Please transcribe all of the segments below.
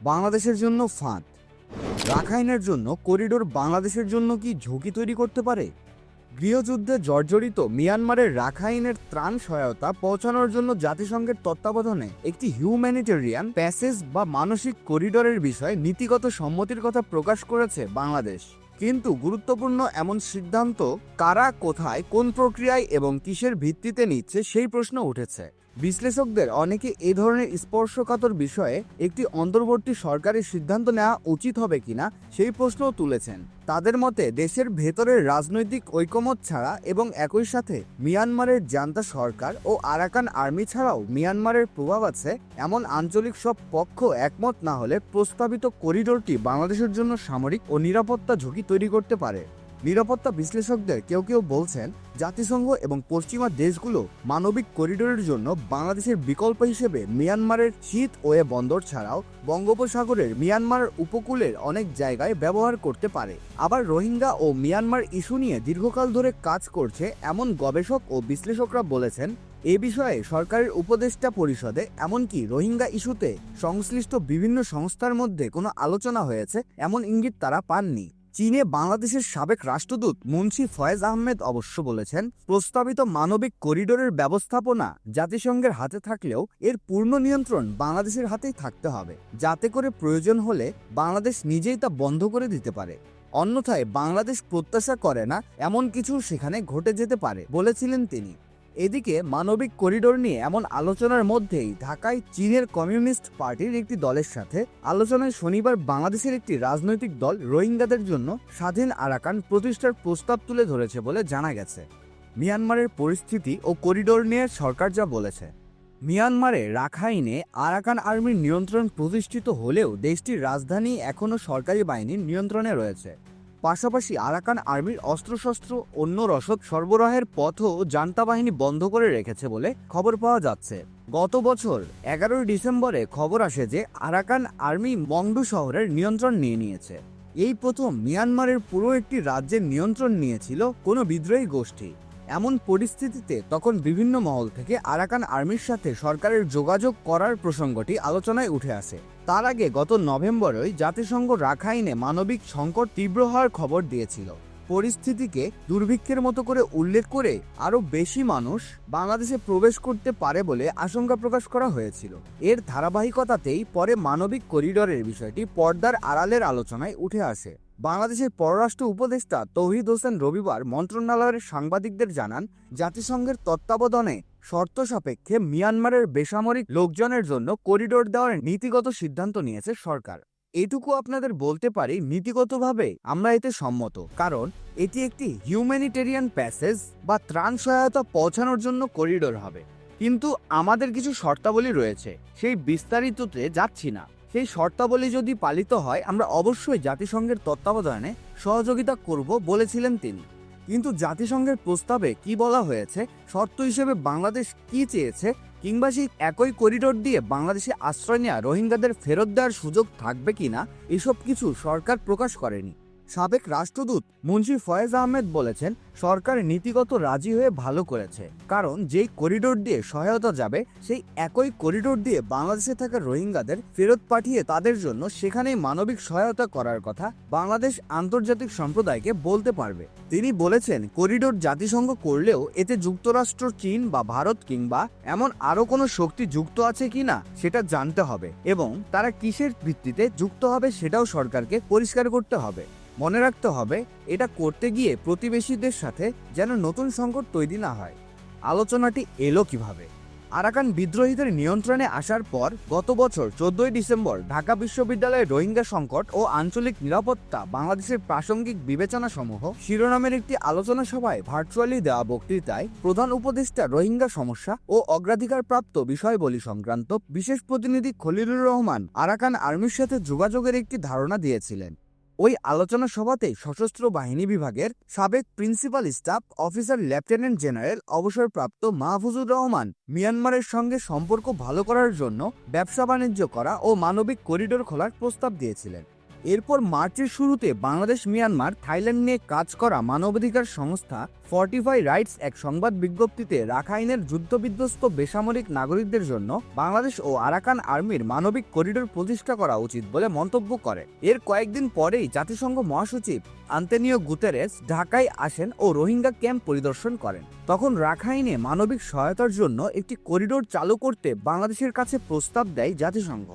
বাংলাদেশের জন্য ফাঁদ। রাখাইনের জন্য করিডোর বাংলাদেশের জন্য কি ঝুঁকি তৈরি করতে পারে? গৃহযুদ্ধে জর্জরিত মিয়ানমারের রাখাইনের ত্রাণ সহায়তা পৌঁছানোর জন্য জাতিসংঘের তত্ত্বাবধানে একটি হিউম্যানিটেরিয়ান প্যাসেজ বা মানসিক করিডোরের বিষয়ে নীতিগত সম্মতির কথা প্রকাশ করেছে বাংলাদেশ। কিন্তু গুরুত্বপূর্ণ এমন সিদ্ধান্ত কারা, কোথায়, কোন প্রক্রিয়ায় এবং কিসের ভিত্তিতে নিচ্ছে সেই প্রশ্ন উঠেছে। বিশ্লেষকদের অনেকে এ ধরনের স্পর্শকাতর বিষয়ে একটি অন্তর্বর্তী সরকারি সিদ্ধান্ত নেওয়া উচিত হবে কিনা সেই প্রশ্নও তুলেছেন। তাদের মতে দেশের ভেতরের রাজনৈতিক ঐকমত ছাড়া এবং একই সাথে মিয়ানমারের জান্তা সরকার ও আরাকান আর্মি ছাড়াও মিয়ানমারের প্রভাব আছে, এমন আঞ্চলিক সব পক্ষ একমত না হলে প্রস্তাবিত করিডোরটি বাংলাদেশের জন্য সামরিক ও নিরাপত্তা ঝুঁকি তৈরি করতে পারে। নিরাপত্তা বিশ্লেষকদের কেউ কেউ বলছেন জাতিসংঘ এবং পশ্চিমা দেশগুলো মানবিক করিডোরের জন্য বাংলাদেশের বিকল্প হিসেবে মিয়ানমারের শীত ওয়ে বন্দর ছাড়াও বঙ্গোপসাগরের মিয়ানমার উপকূলের অনেক জায়গায় ব্যবহার করতে পারে। আবার রোহিঙ্গা ও মিয়ানমার ইস্যু নিয়ে দীর্ঘকাল ধরে কাজ করছে এমন গবেষক ও বিশ্লেষকরা বলেছেন, এ বিষয়ে সরকারের উপদেষ্টা পরিষদে এমনকি রোহিঙ্গা ইস্যুতে সংশ্লিষ্ট বিভিন্ন সংস্থার মধ্যে কোনো আলোচনা হয়েছে এমন ইঙ্গিত তারা পাননি। চীনে বাংলাদেশের সাবেক রাষ্ট্রদূত মুন্সি ফয়েজ আহমেদ অবশ্য বলেছেন, প্রস্তাবিত মানবিক করিডোরের ব্যবস্থাপনা জাতিসংঘের হাতে থাকলেও এর পূর্ণ নিয়ন্ত্রণ বাংলাদেশের হাতেই থাকতে হবে, যাতে করে প্রয়োজন হলে বাংলাদেশ নিজেই তা বন্ধ করে দিতে পারে। অন্যথায় বাংলাদেশ প্রত্যাশা করে না, এমন কিছু সেখানে ঘটে যেতে পারে, বলেছিলেন তিনি। এদিকে মানবিক করিডোর নিয়ে এমন আলোচনার মধ্যেই ঢাকায় চীনের কমিউনিস্ট পার্টির একটি দলের সাথে আলোচনায় শনিবার বাংলাদেশের একটি রাজনৈতিক দল রোহিঙ্গাদের জন্য স্বাধীন আরাকান প্রতিষ্ঠার প্রস্তাব তুলে ধরেছে বলে জানা গেছে। মিয়ানমারের পরিস্থিতি ও করিডোর নিয়ে সরকার যা বলেছে। মিয়ানমারে রাখাইনে আরাকান আর্মির নিয়ন্ত্রণ প্রতিষ্ঠিত হলেও দেশটির রাজধানী এখনও সরকারি বাহিনীর নিয়ন্ত্রণে রয়েছে। পাশাপাশি আরাকান আর্মির অস্ত্রশস্ত্র অন্য রসদ সরবরাহের পথও জান্তা বাহিনী বন্ধ করে রেখেছে বলে খবর পাওয়া যাচ্ছে। গত বছর এগারোই ডিসেম্বরে খবর আসে যে আরাকান আর্মি মংডু শহরের নিয়ন্ত্রণ নিয়ে নিয়েছে। এই প্রথম মিয়ানমারের পুরো একটি রাজ্যের নিয়ন্ত্রণ নিয়েছিল কোনো বিদ্রোহী গোষ্ঠী। এমন পরিস্থিতিতে তখন বিভিন্ন মহল থেকে আরাকান আর্মির সাথে সরকারের যোগাযোগ করার প্রসঙ্গটি আলোচনায় উঠে আসে। তার আগে গত নভেম্বরেই জাতিসংঘ রাখাইনে মানবিক সংকট তীব্র হওয়ার খবর দিয়েছিল। পরিস্থিতিকে দুর্ভিক্ষের মতো করে উল্লেখ করে আরও বেশি মানুষ বাংলাদেশে প্রবেশ করতে পারে বলে আশঙ্কা প্রকাশ করা হয়েছিল। এর ধারাবাহিকতাতেই পরে মানবিক করিডোরের বিষয়টি পর্দার আড়ালের আলোচনায় উঠে আসে। বাংলাদেশের পররাষ্ট্র উপদেষ্টা তৌহিদ হোসেন রবিবার মন্ত্রণালয়ের সাংবাদিকদের জানান, জাতিসংঘের তত্ত্বাবধানে শর্ত সাপেক্ষে মিয়ানমারের বেসামরিক লোকজনের জন্য করিডোর দেওয়ার নীতিগত সিদ্ধান্ত নিয়েছে সরকার। এটুকু আপনাদের বলতে পারি, নীতিগতভাবে আমরা এতে সম্মত, কারণ এটি একটি হিউম্যানিটেরিয়ান প্যাসেজ বা ত্রাণ সহায়তা পৌঁছানোর জন্য করিডোর হবে। কিন্তু আমাদের কিছু শর্তাবলী রয়েছে, সেই বিস্তারিততে যাচ্ছি না। সেই শর্তাবলী যদি পালিত হয়, আমরা অবশ্যই জাতিসংঘের তত্ত্বাবধানে সহযোগিতা করব বলেছিলেন তিনি। কিন্তু জাতিসংঘের প্রস্তাবে কি বলা হয়েছে, শর্ত হিসেবে বাংলাদেশ কি চেয়েছে, কিংবা সেই একই করিডোর দিয়ে বাংলাদেশে আশ্রয় নেওয়া রোহিঙ্গাদের ফেরত দেওয়ার সুযোগ থাকবে কিনা, এসব কিছু সরকার প্রকাশ করেনি। সাবেক রাষ্ট্রদূত মুন্সি ফয়েজ আহমেদ বলেছেন, সরকার নীতিগত রাজি হয়ে ভালো করেছে। কারণ যেই করিডোর দিয়ে সহায়তা যাবে, সেই একই করিডোর দিয়ে বাংলাদেশে থাকা রোহিঙ্গাদের ফেরত পাঠিয়ে তাদের জন্য সেখানেই মানবিক সহায়তা করার কথা বাংলাদেশ আন্তর্জাতিক সম্প্রদায়কে বলতে পারবে। তিনি বলেছেন, করিডোর জাতিসংঘ করলেও এতে যুক্তরাষ্ট্র, চীন বা ভারত কিংবা এমন আরও কোনো শক্তি যুক্ত আছে কিনা সেটা জানতে হবে এবং তারা কিসের ভিত্তিতে যুক্ত হবে সেটাও সরকারকে পরিষ্কার করতে হবে। মনে রাখতে হবে, এটা করতে গিয়ে প্রতিবেশীদের সাথে যেন নতুন সংকট তৈরি না হয়। আলোচনাটি এলো কীভাবে? আরাকান বিদ্রোহীদের নিয়ন্ত্রণে আসার পর গত বছর চোদ্দই ডিসেম্বর ঢাকা বিশ্ববিদ্যালয়ের রোহিঙ্গা সংকট ও আঞ্চলিক নিরাপত্তা, বাংলাদেশের প্রাসঙ্গিক বিবেচনা সমূহ শিরোনামের একটি আলোচনা সভায় ভার্চুয়ালি দেওয়া বক্তৃতায় প্রধান উপদেষ্টা রোহিঙ্গা সমস্যা ও অগ্রাধিকারপ্রাপ্ত বিষয়বলী সংক্রান্ত বিশেষ প্রতিনিধি খলিলুর রহমান আরাকান আর্মির সাথে যোগাযোগের একটি ধারণা দিয়েছিলেন। ওই আলোচনা সভাতে সশস্ত্র বাহিনী বিভাগের সাবেক principal staff officer lieutenant general অবসরপ্রাপ্ত মাহফুজুর রহমান মিয়ানমারের সঙ্গে সম্পর্ক ভালো করার জন্য ব্যবসা বাণিজ্য করা ও মানবিক করিডোর খোলার প্রস্তাব দিয়েছিলেন। এরপর মার্চের শুরুতে বাংলাদেশ, মিয়ানমার, থাইল্যান্ড নিয়ে কাজ করা মানবাধিকার সংস্থা ফর্টিফাই রাইটস এক সংবাদ বিজ্ঞপ্তিতে রাখাইনের যুদ্ধবিধ্বস্ত বেসামরিক নাগরিকদের জন্য বাংলাদেশ ও আরাকান আর্মির মানবিক করিডোর প্রতিষ্ঠা করা উচিত বলে মন্তব্য করে। এর কয়েকদিন পরেই জাতিসংঘ মহাসচিব আন্তনিও গুতেরেস ঢাকায় আসেন ও রোহিঙ্গা ক্যাম্প পরিদর্শন করেন। তখন রাখাইনে মানবিক সহায়তার জন্য একটি করিডোর চালু করতে বাংলাদেশের কাছে প্রস্তাব দেয় জাতিসংঘ।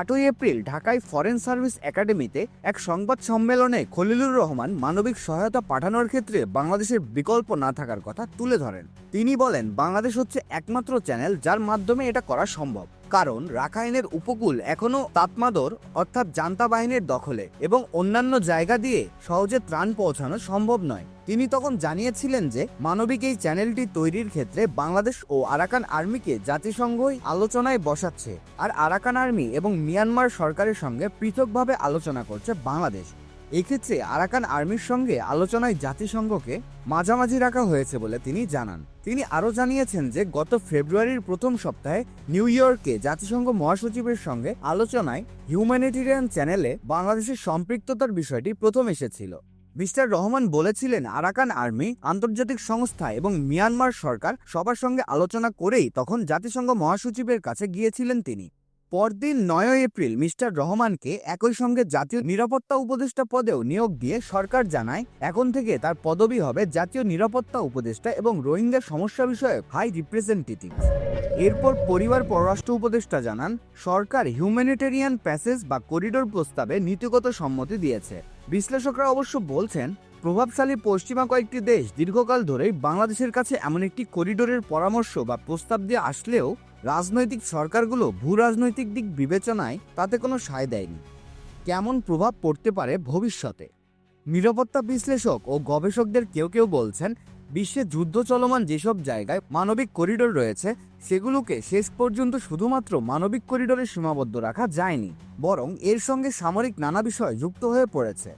আটই এপ্রিল ঢাকায় ফরেন সার্ভিস একাডেমিতে এক সংবাদ সম্মেলনে খলিলুর রহমান মানবিক সহায়তা পাঠানোর ক্ষেত্রে বাংলাদেশের বিকল্প না থাকার কথা তুলে ধরেন। তিনি বলেন, বাংলাদেশ হচ্ছে একমাত্র চ্যানেল যার মাধ্যমে এটা করা সম্ভব। কারণ রাখাইনের উপকূল এখনও তাতমাদর, অর্থাৎ জান্তা বাহিনীর দখলে এবং অন্যান্য জায়গা দিয়ে সহজে ত্রাণ পৌঁছানো সম্ভব নয়। তিনি তখন জানিয়েছিলেন যে, মানবিক এই চ্যানেলটি তৈরির ক্ষেত্রে বাংলাদেশ ও আরাকান আর্মিকে জাতিসংঘই আলোচনায় বসাচ্ছে। আর আরাকান আর্মি এবং মিয়ানমার সরকারের সঙ্গে পৃথকভাবে আলোচনা করছে বাংলাদেশ। এক্ষেত্রে আরাকান আর্মির সঙ্গে আলোচনায় জাতিসংঘকে মাঝামাঝি রাখা হয়েছে বলে তিনি জানান। তিনি আরও জানিয়েছেন যে, গত ফেব্রুয়ারির প্রথম সপ্তাহে নিউ ইয়র্কে জাতিসংঘ মহাসচিবের সঙ্গে আলোচনায় হিউম্যানিটেরিয়ান চ্যানেলে বাংলাদেশের সম্পৃক্ততার বিষয়টি প্রথম এসেছিল। মিস্টার রহমান বলেছিলেন, আরাকান আর্মি, আন্তর্জাতিক সংস্থা এবং মিয়ানমার সরকার সবার সঙ্গে আলোচনা করেই তখন জাতিসংঘ মহাসচিবের কাছে গিয়েছিলেন তিনি। পরদিন নয় এপ্রিল মিস্টার রহমানকে একই সঙ্গে জাতীয় নিরাপত্তা উপদেষ্টা পদেও নিয়োগ দিয়ে সরকার জানায়, এখন থেকে তার পদবি হবে জাতীয় নিরাপত্তা উপদেষ্টা এবং রোহিঙ্গা সমস্যা বিষয়ক হাই রিপ্রেজেন্টেটিভ এরপর পরিবার পররাষ্ট্র উপদেষ্টা জানান, সরকার হিউম্যানিটেরিয়ান প্যাসেজ বা করিডোর প্রস্তাবে নীতিগত সম্মতি দিয়েছে। বিশ্লেষকরা অবশ্য বলছেন, প্রভাবশালী পশ্চিমা কয়েকটি দেশ দীর্ঘকাল ধরেই বাংলাদেশের কাছে এমন একটি করিডোরের পরামর্শ বা প্রস্তাব দিয়ে আসলেও রাজনৈতিক সরকারগুলো ভূ রাজনৈতিক দিক বিবেচনায় তাতে কোনো সায় দেয়নি। কেমন প্রভাব পড়তে পারে ভবিষ্যতে? নিরাপত্তা বিশ্লেষক ও গবেষকদের কেউ কেউ বলছেন, বিশ্বে যুদ্ধ চলমান যেসব জায়গায় মানবিক করিডোর রয়েছে, সেগুলোকে শেষ পর্যন্ত শুধুমাত্র মানবিক করিডোরে সীমাবদ্ধ রাখা যায়নি, বরং এর সঙ্গে সামরিক নানা বিষয় যুক্ত হয়ে পড়েছে।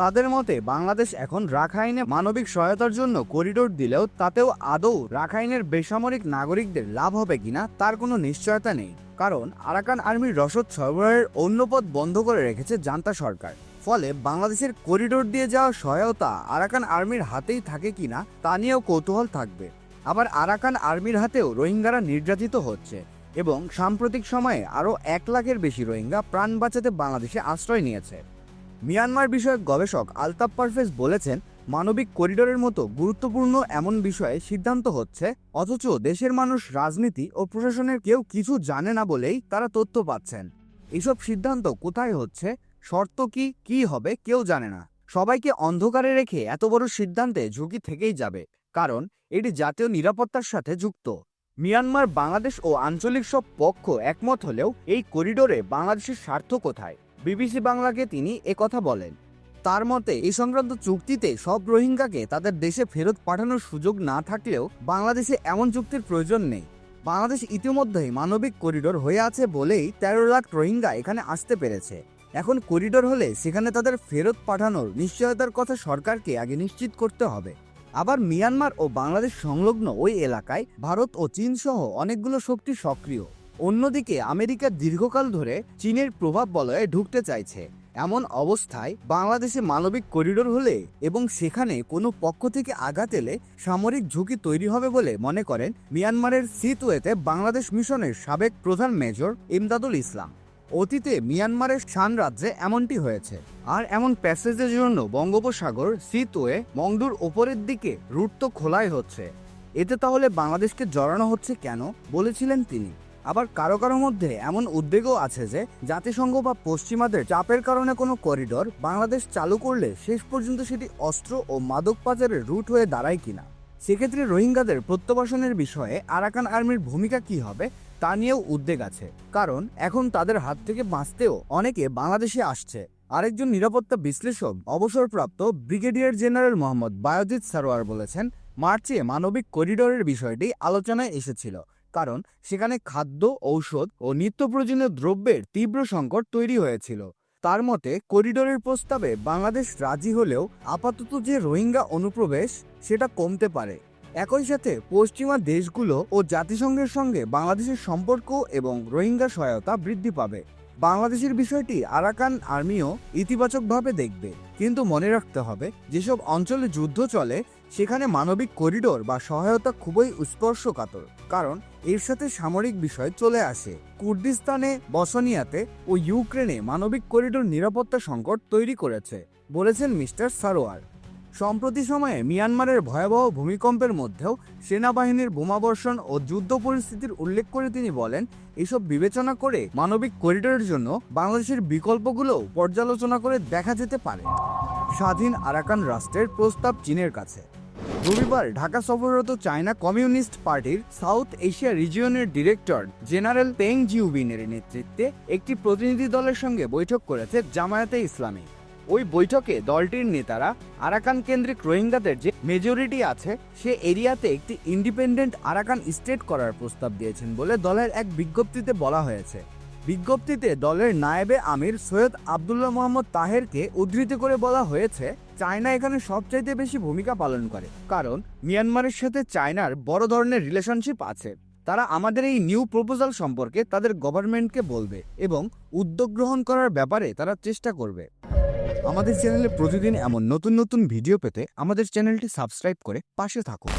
তাদের মতে, বাংলাদেশ এখন রাখাইনে মানবিক সহায়তার জন্য করিডোর দিলেও তাতেও আদৌ রাখাইনের বেসামরিক নাগরিকদের লাভ হবে কিনা তার কোনো নিশ্চয়তা নেই। কারণ আরাকান আর্মির রসদ সরবরাহের অন্য পথ বন্ধ করে রেখেছে জান্তা সরকার। ফলে বাংলাদেশের করিডোর দিয়ে যাওয়া সহায়তা আরাকান আর্মির হাতেই থাকে কিনা তা নিয়েও কৌতূহল থাকবে। আবার আরাকান আর্মির হাতেও রোহিঙ্গারা নির্যাতিত হচ্ছে এবং সাম্প্রতিক সময়ে আরও এক লাখের বেশি রোহিঙ্গা প্রাণ বাঁচাতে বাংলাদেশে আশ্রয় নিয়েছে। মিয়ানমার বিষয়ক গবেষক আলতাফ পারভেজ বলেছেন, মানবিক করিডোরের মতো গুরুত্বপূর্ণ এমন বিষয়ে সিদ্ধান্ত হচ্ছে, অথচ দেশের মানুষ রাজনীতি ও প্রশাসনের কেউ কিছু জানে না বলেই তারা তথ্য পাচ্ছেন। এসব সিদ্ধান্ত কোথায় হচ্ছে, শর্ত কি কি হবে কেউ জানে না। সবাইকে অন্ধকারে রেখে এত বড় সিদ্ধান্তে ঝুঁকি থেকেই যাবে, কারণ এটি জাতীয় নিরাপত্তার সাথে যুক্ত। মিয়ানমার, বাংলাদেশ ও আঞ্চলিক সব পক্ষ একমত হলেও এই করিডোরে বাংলাদেশের স্বার্থ কোথায়? বিবিসি বাংলাকে তিনি কথা বলেন। তার মতে, এই সংক্রান্ত চুক্তিতে সব রোহিঙ্গাকে তাদের দেশে ফেরত পাঠানোর সুযোগ না থাকলেও বাংলাদেশে এমন চুক্তির প্রয়োজন নেই। বাংলাদেশ ইতিমধ্যেই মানবিক করিডোর হয়ে আছে বলেই তেরো লাখ রোহিঙ্গা এখানে আসতে পেরেছে। এখন করিডোর হলে সেখানে তাদের ফেরত পাঠানোর নিশ্চয়তার কথা সরকারকে আগে নিশ্চিত করতে হবে। আবার মিয়ানমার ও বাংলাদেশ সংলগ্ন ওই এলাকায় ভারত ও চীন সহ অনেকগুলো শক্তি সক্রিয়। অন্যদিকে আমেরিকা দীর্ঘকাল ধরে চীনের প্রভাব বলয়ে ঢুকতে চাইছে। এমন অবস্থায় বাংলাদেশে মানবিক করিডোর হলে এবং সেখানে কোনো পক্ষ থেকে আঘাত এলে সামরিক ঝুঁকি তৈরি হবে বলে মনে করেন মিয়ানমারের সিতুয়েতে বাংলাদেশ মিশনের সাবেক প্রধান মেজর ইমদাদুল ইসলাম। অতীতে মিয়ানমারের শান রাজ্যে এমনটি হয়েছে। আর এমন প্যাসেজের জন্য বঙ্গোপসাগর সিতওয়ে মংডুর ওপরের দিকে রুট তো খোলাই হচ্ছে। এতে তাহলে বাংলাদেশকে জড়ানো হচ্ছে কেন বলেছিলেন তিনি। আবার কারও কারও মধ্যে এমন উদ্বেগও আছে যে জাতিসংঘ বা পশ্চিমাদের চাপের কারণে কোনো করিডোর বাংলাদেশ চালু করলে শেষ পর্যন্ত সেটি অস্ত্র ও মাদক পাচারের রুট হয়ে দাঁড়ায় কিনা? সেক্ষেত্রে রোহিঙ্গাদের প্রত্যাবাসনের বিষয়ে আরাকান আর্মির ভূমিকা কি হবে তা নিয়েও উদ্বেগ আছে। কারণ এখন তাদের হাত থেকে বাঁচতেও অনেকে বাংলাদেশে আসছে। আরেকজন নিরাপত্তা বিশ্লেষক, অবসরপ্রাপ্ত ব্রিগেডিয়ার জেনারেল মোহাম্মদ বায়োজিৎ সারোয়ার বলেছেন, মার্চে মানবিক করিডোরের বিষয়টি আলোচনায় এসেছিল। কারণ সেখানে খাদ্য, ঔষধ ও নিত্য প্রয়োজনীয় দ্রব্যের তীব্র সংকট তৈরি হয়েছিল। তার মতে, করিডোরের প্রস্তাবে বাংলাদেশ রাজি হলেও আপাতত যে রোহিঙ্গা অনুপ্রবেশ, সেটা কমতে পারে। একই সাথে পশ্চিমা দেশগুলো ও জাতিসংঘের সঙ্গে বাংলাদেশের সম্পর্ক এবং রোহিঙ্গা সহায়তা বৃদ্ধি পাবে। বাংলাদেশের বিষয়টি আরাকান আর্মিও ইতিবাচকভাবে দেখবে। কিন্তু মনে রাখতে হবে, যেসব অঞ্চলে যুদ্ধ চলে সেখানে মানবিক করিডোর বা সহায়তা খুবই স্পর্শকাতর কারণ এর সাথে সামরিক বিষয় চলে আসে। কুর্দিস্তানে, বসনিয়াতে ও ইউক্রেনে মানবিক করিডোর নিরাপত্তা সংকট তৈরি করেছে, বলেছেন মিস্টার সারোয়ার। সম্প্রতি সময়ে মিয়ানমারের ভয়াবহ ভূমিকম্পের মধ্যেও সেনাবাহিনীর বোমাবর্ষণ ও যুদ্ধ পরিস্থিতির উল্লেখ করে তিনি বলেন, এসব বিবেচনা করে মানবিক করিডোরের জন্য বাংলাদেশের বিকল্পগুলোও পর্যালোচনা করে দেখা যেতে পারে। স্বাধীন আরাকান রাষ্ট্রের প্রস্তাব চীনের কাছে। রবিবার ঢাকা সফররত চায়না কমিউনিস্ট পার্টির সাউথ এশিয়া রিজিয়নের ডিরেক্টর জেনারেল পেং জিউবিনের নেতৃত্বে একটি প্রতিনিধি দলের সঙ্গে বৈঠক করেছে জামায়াতে ইসলামী। ওই বৈঠকে দলটির নেতারা আরাকান কেন্দ্রিক রোহিঙ্গাদের যে মেজরিটি আছে, সে এরিয়াতে একটি ইন্ডিপেন্ডেন্ট আরাকান স্টেট করার প্রস্তাব দিয়েছেন বলে দলের এক বিজ্ঞপ্তিতে বলা হয়েছে। বিজ্ঞপ্তিতে দলের নায়েবে আমির সৈয়দ আবদুল্লাহ মোহাম্মদ তাহেরকে উদ্ধৃত করে বলা হয়েছে, চায়না এখানে সবচাইতে বেশি ভূমিকা পালন করে। কারণ, মিয়ানমারের সাথে চায়নার বড় ধরনের রিলেশনশিপ আছে। তারা আমাদের এই নিউ প্রপোজাল সম্পর্কে তাদের গভর্নমেন্টকে বলবে এবং উদ্যোগ গ্রহণ করার ব্যাপারে তারা চেষ্টা করবে। আমাদের চ্যানেলে প্রতিদিন এমন নতুন নতুন ভিডিও পেতে আমাদের চ্যানেলটি সাবস্ক্রাইব করে পাশে থাকুন।